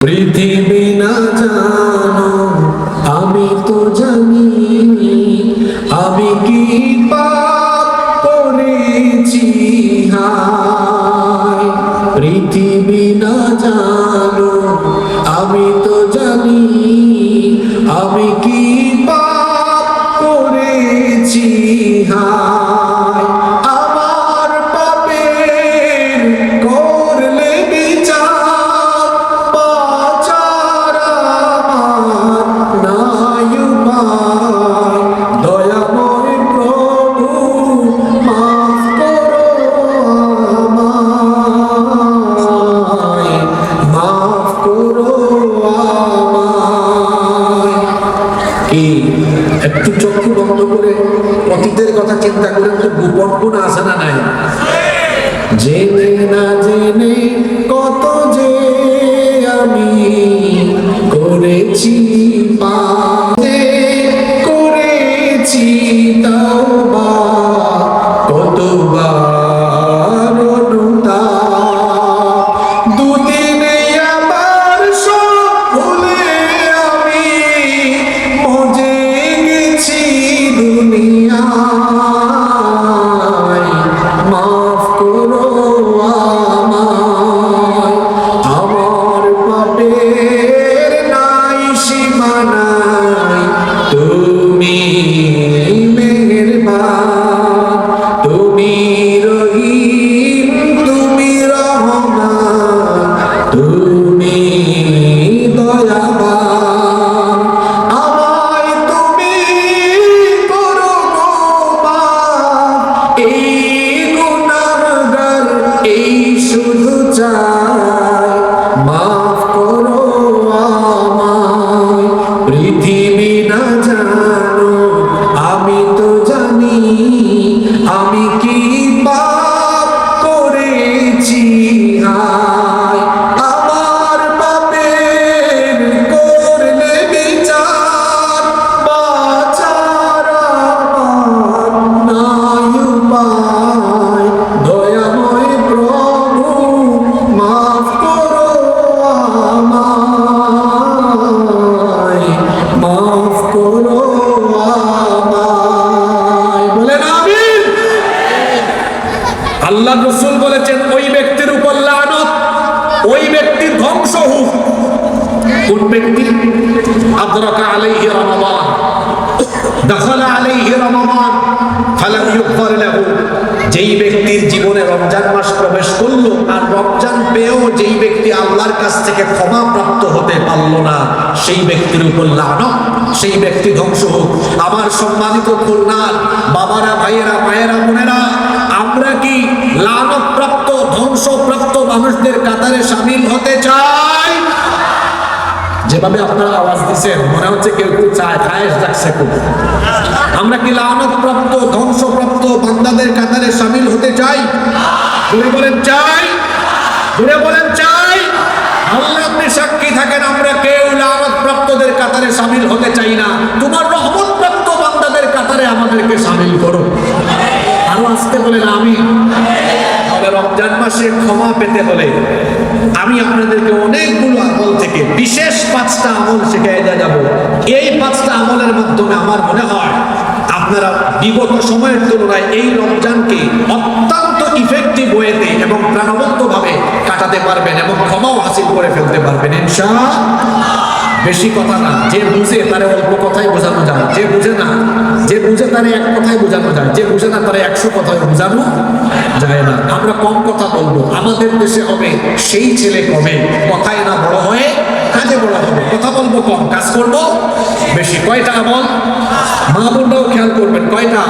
পৃথিবী না জানো, আমি তো জানি, আমি কি পাপ করেছি পৃথিবী না জানো, আমি তো জানি, আমি কি পাপ করেছি, হায়। পৃথিবী ওই ব্যক্তি ধ্বংস হোক। কোন ব্যক্তি? আদরাকা আলাইহি রমাদান। দখল আলাইহি রমাদান, ফালাম ইউগফর লাহু। যেই ব্যক্তির জীবনে রমজান মাস প্রবেশ করল, আর রমজান পেয়েও যেই ব্যক্তি আল্লাহর কাছ থেকে ক্ষমা প্রাপ্ত হতে পারল না, সেই ব্যক্তির উপর লানত, সেই ব্যক্তি ধ্বংস হোক। আমার সম্মানিত খুলনার বাবারা, ভাইয়েরা, মায়েরা, বোনেরা আমরা কি লানত প্রাপ্ত ধ্বংসপ্রাপ্ত মানুষদের কাতারে সামিল হতে চাই। যেভাবে আপনারা আওয়াজ দিচ্ছেন, মনে হচ্ছে কেউ কেউ চায়, খায়েশ ডাকছে খুব। আমরা কি লানত প্রাপ্ত ধ্বংসপ্রাপ্ত বান্দাদের কাতারে সামিল হতে চাই? ঘুরে বলেন চাই। ঘুরে বলেন চাই। আল্লাহ আপনি সাক্ষী থাকেন, আমরা কেউ লানত প্রাপ্তদের কাতারে সামিল হতে চাই না। তোমার রহমত প্রাপ্ত বান্দাদের কাতারে আমাদেরকে সামিল করো। আরও আসতে বলেন আমি রমজান মাসে ক্ষমা পেতে হলে আমি আপনাদেরকে অনেকগুলো আমল থেকে বিশেষ পাঁচটা আমল শিখিয়ে দিয়ে যাব। এই পাঁচটা আমলের মাধ্যমে আমার মনে হয় আপনারা বিগত সময়ের তুলনায় এই রমজানকে অত্যন্ত ইফেক্টিভ ওয়েতে এবং প্রাণবন্তভাবে কাটাতে পারবেন এবং ক্ষমাও হাসিল করে ফেলতে পারবেন ইনশা বেশি কথা না, যে বুঝে তারে অল্প কথাই বোঝানো যায়, যে বুঝে না তারে এক কথাই বোঝানো যায়। যে বুঝে না তারে একশো কথায় বোঝানো যায় না। আমরা কম কথা বলব। আমাদের দেশে হবে, সেই ছেলে কমে কথায় না বড় হয়ে কাজে বড় হবে। কথা বলব কম, কাজ করব বেশি। কয়টা আমল মা বোনরাও খেয়াল করবেন, কয়টা?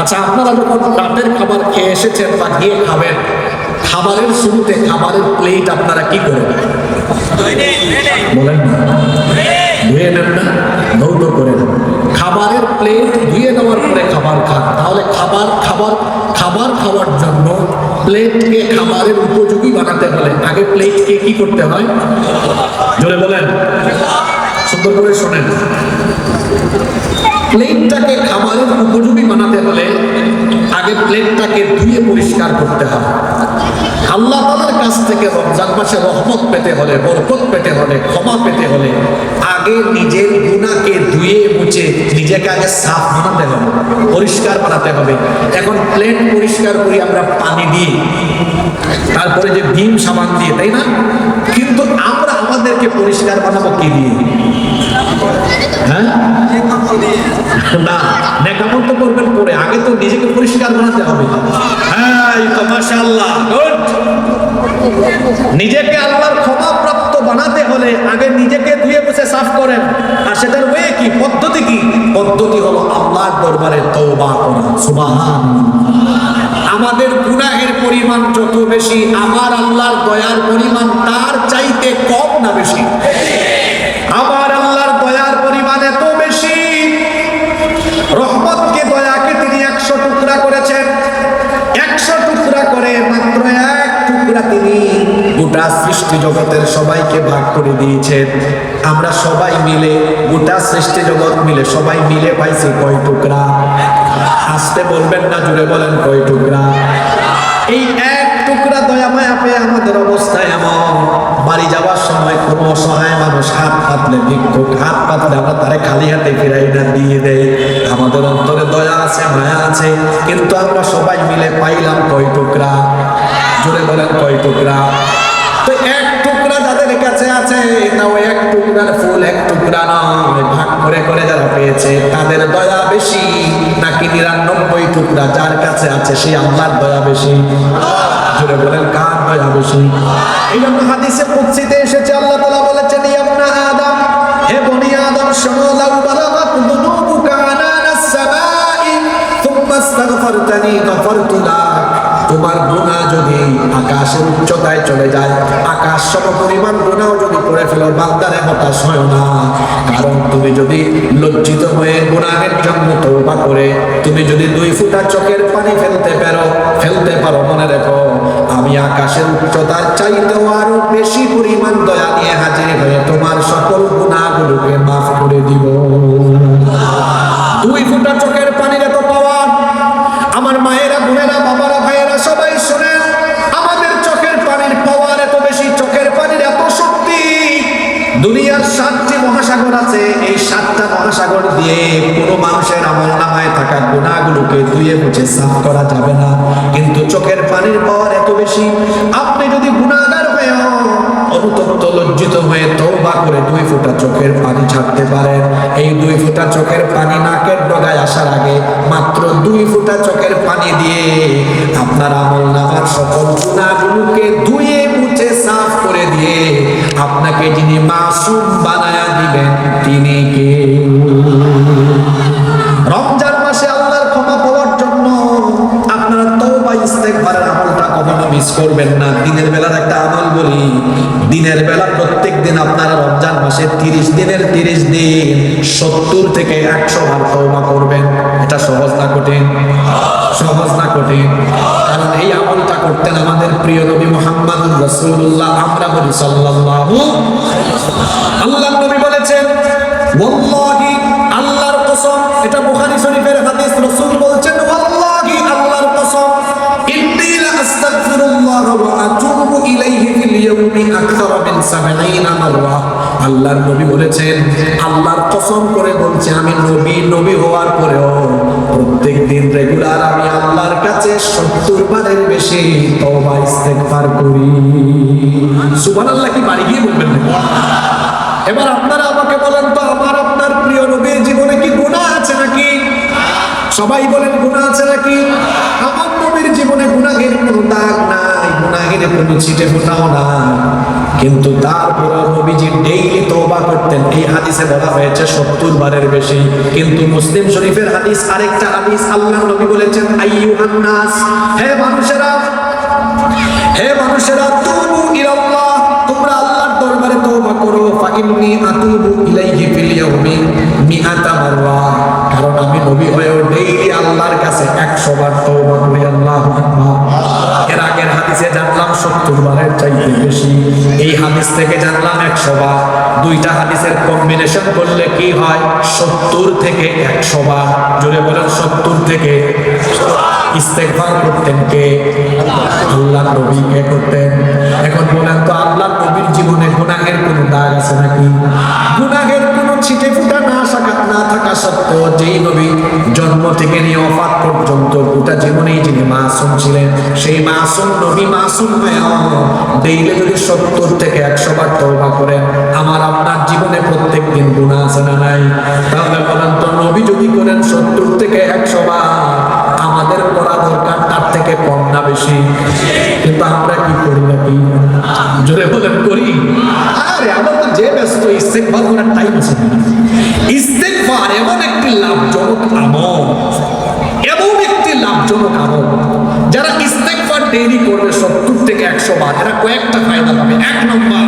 আচ্ছা আপনারা যখন রাতের খাবার খেয়ে এসেছেন বা গিয়ে খাবেন, খাবারের শুরুতে খাবারের প্লেট আপনারা কি করেন খাবারের প্লেট ধুয়ে নেওয়ার পরে খাবার খান। তাহলে খাবার খাবার খাবার খাওয়ার জন্য প্লেটকে খাবারের উপযোগী বানাতে হলে আগে প্লেটকে কি করতে হয়? জোরে বলেন। সুন্দর করে শোনেন। প্লেটটাকে খাবারের উপযোগী বানাতে হলে আগে প্লেটটাকে ধুয়ে পরিষ্কার করতে আল্লাহ তালার কাছ থেকে রমজান মাসে রহমত পেতে হলে, বরকত পেতে হলে, ক্ষমা পেতে হলে আগে নিজের গুণাকে ধুয়ে মুছে নিজেকে আগে সাফ বানাতে হবে, পরিষ্কার বানাতে হবে। এখন প্লেট পরিষ্কার করি আমরা পানি দিয়ে, তারপরে যে ভীম সাবান দিয়ে, তাই না? কিন্তু আমরা আমাদেরকে পরিষ্কার বানাবো কি দিয়ে? হ্যাঁ? না তো করবেন পরে। আগে তো নিজেকে পরিষ্কার বানাতে হবে। হ্যাঁ নিজেকে আল্লাহর ক্ষমা প্রাপ্ত বানাতে হলে আগে নিজেকে ধুয়ে সাফ করেন। আর কি, পদ্ধতি কি? পদ্ধতি হলো আল্লাহর দরবারে তওবা করা। আমাদের গুনাহের পরিমাণ যত বেশি, আমার আল্লাহর দয়ার পরিমাণ তার চাইতে কম না বেশি? আমার আল্লাহর দয়ার পরিমাণ এত বেশি, রহমতকে দয়াকে তিনি একশো টুকরা করেছেন। একশো টুকরা করে মাত্র এক টুকরা তিনি গোটা সৃষ্টি জগতের সবাইকে ভাগ করে দিয়েছেন। আমরা সবাই মিলে গোটা সৃষ্টি জগৎ মিলে সবাই মিলে পাইছি কয় টুকরা? আসতে বলবেন না, জুড়ে বলেন, কয় টুকরা? এই এক টুকরা দয়া মায়া পেয়ে আমাদের অবস্থা এমন। বাড়ি যাওয়ার সময় কোনো অসহায় মানুষ হাত পাতলে, ভিক্ষুক হাত পাতলে, আমরা তারে খালি হাতে ফিরাই না, দিয়ে দেয় আমাদের অন্তরে দয়া আছে, মায়া আছে, কিন্তু আমরা সবাই মিলে পাইলাম কয় টুকরা? জোরে বলেন, কয় টুকরা? তো এক যাদের কাছে আছে। তাও এক টুকরার ফুল, এক টুকরা নয়, ভাগ করে করে যারা পেয়েছে তাদের দয়া বেশি। নাকি নিরানব্বই টুকরা যার কাছে আছে সেই আল্লাহর দয়া বেশি। জুড়ে বলেন, কার দয়া বেশি? এই জন্য হাদিসে এসেছে, আল্লাহ তাআলা বলেছেন আদম, হে বনি আদম তোমার গুণা যদি আকাশের উচ্চতায় চলে যায় আকাশ সম পরিমাণ গুণাও যদি করে ফেলো, বান্দারে হতাশ হয় না। কারণ তুমি যদি লজ্জিত হয়ে গুণাহের জন্য তৌবা করে, তুমি যদি দুই ফুটা চোখের পানি ফেলতে পারো ফেলতে পারো, মনে রেখো, আমি আকাশের উচ্চতার চাইতেও আরও বেশি পরিমাণ দয়া নিয়ে হাজির হয়ে তোমার সকল গুণাগুলোকে মাফ করে দিব। দুই ফুটা চোখের ধুয়ে মুছে সাফ করা যাবে না। কিন্তু চোখের পানির পাওয়ার এত বেশি, আপনি যদি গুণাগার হয়েও অনুতপ্ত, লজ্জিত হয়ে তৌবা করে দুই ফোঁটা চোখের পানি ছাড়তে পারেন। এই দুই ফোঁটা চোখের পানি নাকের ডগায় আসার আগে মাত্র দুই ফোঁটা চোখের পানি দিয়ে আপনার আমল নামার সকল গুণাগুলোকে ধুয়ে মুছে সাফ করে দিয়ে আপনাকে যিনি মাসুম বানায়া দিবেন, তিনি কে? 30 দিনের 30 দিন 70 থেকে 100 বার তওবা করবেন। এটা সহজ না কঠিন? সহজ না কঠিন। কারণ এই আমলটা করতেন আমাদের প্রিয় নবী মোহাম্মদ রাসূলুল্লাহ আমরা বলি সাল্লাল্লাহু আল্লাহ নবী বলেছেন, ওয়াল্লাহি আল্লাহর কসম। এটা বুখারী শরীফের হাদিস, রাসূল বলছেন, ওয়াল্লাহি আল্লাহর কসম। ইন্নী আস্তাগফিরুল্লাহ ওয়া আতুবু ইলাইহি ফিল ইয়াউমি আকতার মিন 70 মাররা। আল্লাহর নবী বলেছেন, আল্লাহর কসম করে বলছে, আমি নবী নবী হওয়ার পরেও প্রত্যেক দিন রেগুলার আমি আল্লাহর কাছে 70 বারের বেশি তওবা, ইস্তেগফার করি। সুবহানাল্লাহ, কি বাড়ি গিয়ে বলবেন এবার আপনারা আমাকে বলেন তো, আমার আপনার প্রিয় নবীর জীবনে কি গুনাহ আছে নাকি? সবাই বলেন, গুনাহ আছে নাকি? আমার নবীর জীবনে গুনাহের কোনো দাগ নাই, গুনাহের কোনো ছিটে ফোটাও নাই। কিন্তু তারপর নবীজি ডেইলি তওবা করতেন। এই হাদিসে বলা হয়েছে, সত্তর বারের বেশি। কিন্তু মুসলিম শরীফের হাদিস আরেকটা হাদিস আল্লাহ নবী বলেছেন, আইয়ুহান নাস, হে মানুষেরা হে মানুষেরা, তুবু ইলাল্লাহ, তোমরা আল্লাহর দরবারে তওবা করো, ফাইন্নি আতুবু ইলাইহি ফিল ইয়াউমি মিআতা মাররা। কারণ আমি নবী হয়েও ডেইলি আল্লাহর কাছে 100 বার তওবা করি, আল্লাহু আকবার। হাদিসে জানলাম সত্তর বারের চাইতে বেশি। এই হাদিস থেকে জানলাম একশো বার। দুইটা হাদিসের কম্বিনেশন করলে কি হয়? সত্তর থেকে একশো বার। জোরে বলেন, সত্তর থেকে ইস্তেকবার করতেন কে? আল্লাহ নবী কে করতেন? এখন বলেন তো আল্লাহ নবীর জীবনে গুনাহের কোনো দাগ আছে নাকি? গুনাহের ফুটা না না থাকা যেই নবী জন্ম থেকে অফাত পর্যন্ত গোটা জীবনেই যিনি মাসুম ছিলেন, সেই মাসুম নবী মাসুম যদি সত্তর থেকে একশো বার তওবা করেন, আমার আপনার জীবনে প্রত্যেক দিন গুণা আছে না নাই? তাহলে বলেন তো, নবী যদি করেন সত্তর থেকে একশো বার, আমাদের করা দরকার তার থেকে কম না বেশি? কিন্তু আমরা কি করি নাকি? জোরে বলেন করি আরে আমরা তো যে ব্যস্ত ইস্তেকবার করার টাইম আছে। ইস্তেকবার এমন একটি লাভজনক আমল, এমন একটি লাভজনক আমল। যারা ইস্তেকবার ডেইলি করবে সত্তর থেকে একশো বার, এরা কয়েকটা ফায়দা পাবে। এক নম্বর